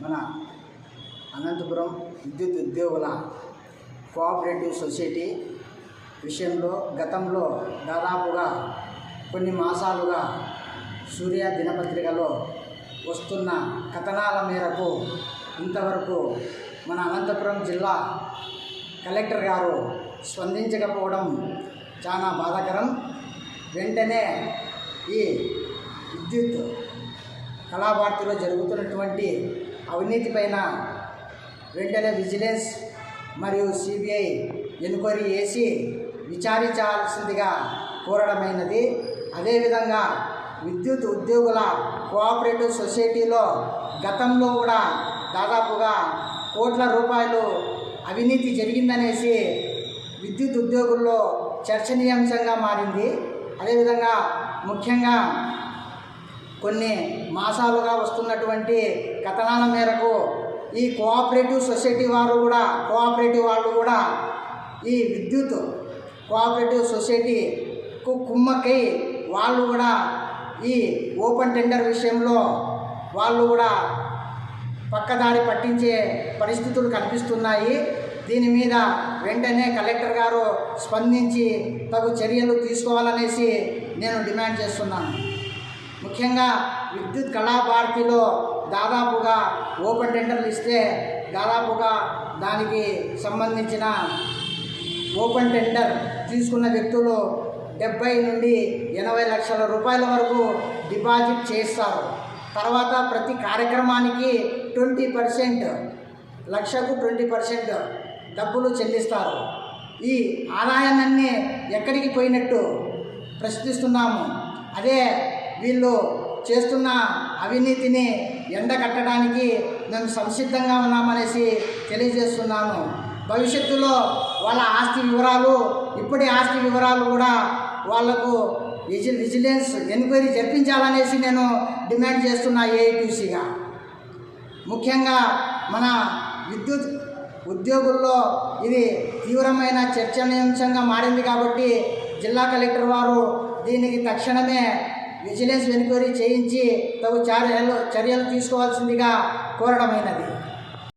మన అనంతపురం విద్యుత్ ఉద్యోగుల కోఆపరేటివ్ సొసైటీ విషయంలో గతంలో దాదాపుగా కొన్ని మాసాలుగా సూర్య దినపత్రికలో వస్తున్న కథనాల మేరకు ఇంతవరకు మన అనంతపురం జిల్లా కలెక్టర్ గారు స్పందించకపోవడం చాలా బాధాకరం. వెంటనే ఈ విద్యుత్ కళాభారతిలో జరుగుతున్నటువంటి అవినీతి పైన వెంటనే విజిలెన్స్ మరియు సిబిఐ ఎన్క్వైరీ చేసి విచారించాల్సిందిగా కోరడమైనది. అదేవిధంగా విద్యుత్ ఉద్యోగుల కోఆపరేటివ్ సొసైటీలో గతంలో కూడా దాదాపుగా కోట్ల రూపాయలు అవినీతి జరిగిందనేసి విద్యుత్ ఉద్యోగుల్లో చర్చనీయాంశంగా మారింది. అదేవిధంగా ముఖ్యంగా కొన్ని మాసాలుగా వస్తున్నటువంటి కథనాల మేరకు ఈ కోఆపరేటివ్ సొసైటీ వారు కూడా కోఆపరేటివ్ వాళ్ళు కూడా ఈ విద్యుత్ కోఆపరేటివ్ సొసైటీకు కుమ్మక్కై వాళ్ళు కూడా ఈ ఓపెన్ టెండర్ విషయంలో వాళ్ళు కూడా పక్కదారి పట్టించే పరిస్థితులు కనిపిస్తున్నాయి. దీని మీద వెంటనే కలెక్టర్ గారు స్పందించి తగు చర్యలు తీసుకోవాలనేసి నేను డిమాండ్ చేస్తున్నాను. ముఖ్యంగా విద్యుత్ కళాభారతిలో దాదాపుగా ఓపెన్ టెండర్లు ఇస్తే దాదాపుగా దానికి సంబంధించిన ఓపెన్ టెండర్ తీసుకున్న వ్యక్తులు డెబ్బై నుండి ఎనభై లక్షల రూపాయల వరకు డిపాజిట్ చేస్తారు. తర్వాత ప్రతి కార్యక్రమానికి ట్వంటీ పర్సెంట్ లక్షకు ట్వంటీ పర్సెంట్ డబ్బులు చెల్లిస్తారు. ఈ ఆదాయాన్ని ఎక్కడికి పోయినట్టు ప్రశ్నిస్తున్నాము. అదే వీళ్ళు చేస్తున్న అవినీతిని ఎండగట్టడానికి మేము సంసిద్ధంగా ఉన్నామనేసి తెలియజేస్తున్నాను. భవిష్యత్తులో వాళ్ళ ఆస్తి వివరాలు ఇప్పటి ఆస్తి వివరాలు కూడా వాళ్ళకు విజి విజిలెన్స్ ఎంక్వైరీ జరిపించాలనేసి నేను డిమాండ్ చేస్తున్నా ఏఐటీసీగా. ముఖ్యంగా మన విద్యుత్ ఉద్యోగుల్లో ఇది తీవ్రమైన చర్చనీయాంశంగా మారింది కాబట్టి జిల్లా కలెక్టర్ వారు దీనికి తక్షణమే విజిలెన్స్ ఎంక్వైరీ చేయించి తగు చర్యలు చర్యలు తీసుకోవాల్సిందిగా కోరడమైనది.